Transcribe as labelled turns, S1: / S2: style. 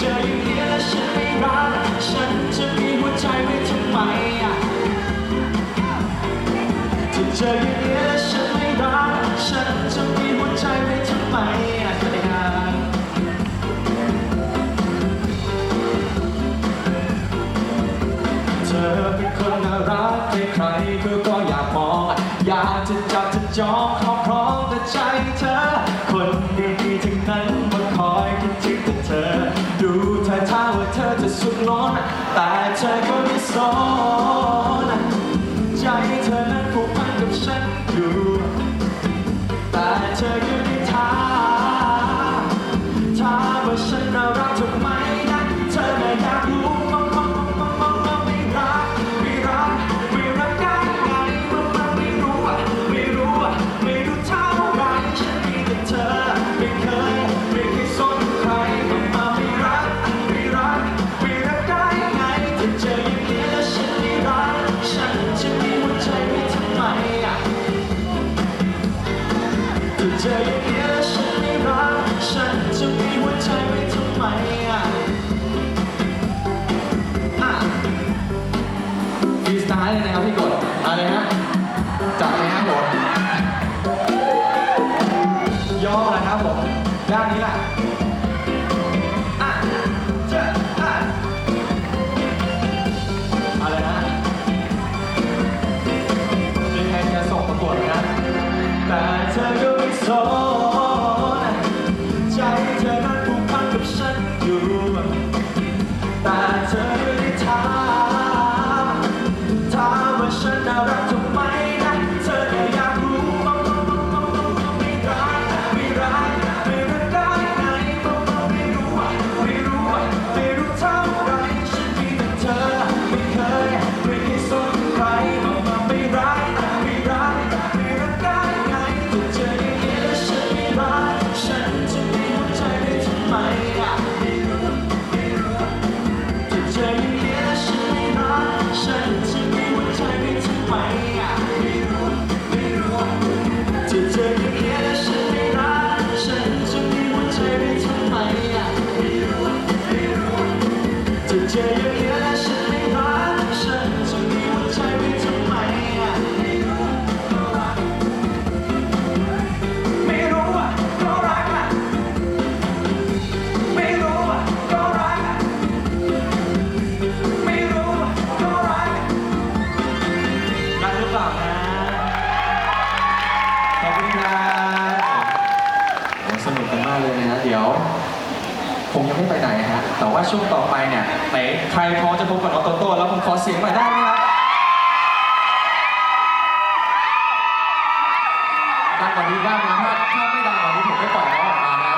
S1: เจออย่างนี้แล้ฉันไม่รัก ฉันจะมีหัวใจไว้ทำไมะถ้าเจออย่างนี้แล้ฉันไม่รัก ฉันจะมีหัวใจไว้ทำไมอะเธอเป็นคนน่ารักใครๆก็ก็อยากมอง อยากจะจับจะจองครอบครองแต่ใจเธอ คนดีๆทั้งนั้น จบหมา ล่ะอะเจ้าอะอส่งประกวดนะ แต่เธอก็ไม่สนใจเธอนั้นผูกพันกับฉันอยู่ แต่เธอไม่ได้ถามถามว่าฉันน่ารักเท่า ณครับสนุกกันมากเลยนะฮะ เดี๋ยวผมยังไม่ไปไหนฮะ แต่ว่าช่วงต่อไปเนี่ยไหนใครพร้อมจะพบกับน้อโตโต้แล้วผมขอเสียงหน่อยได้ไหมครับดังกว่านี้ได้นะถ้าถ้าไม่ดังกว่านี้ผมไม่ปล่อยน้องออกมานะ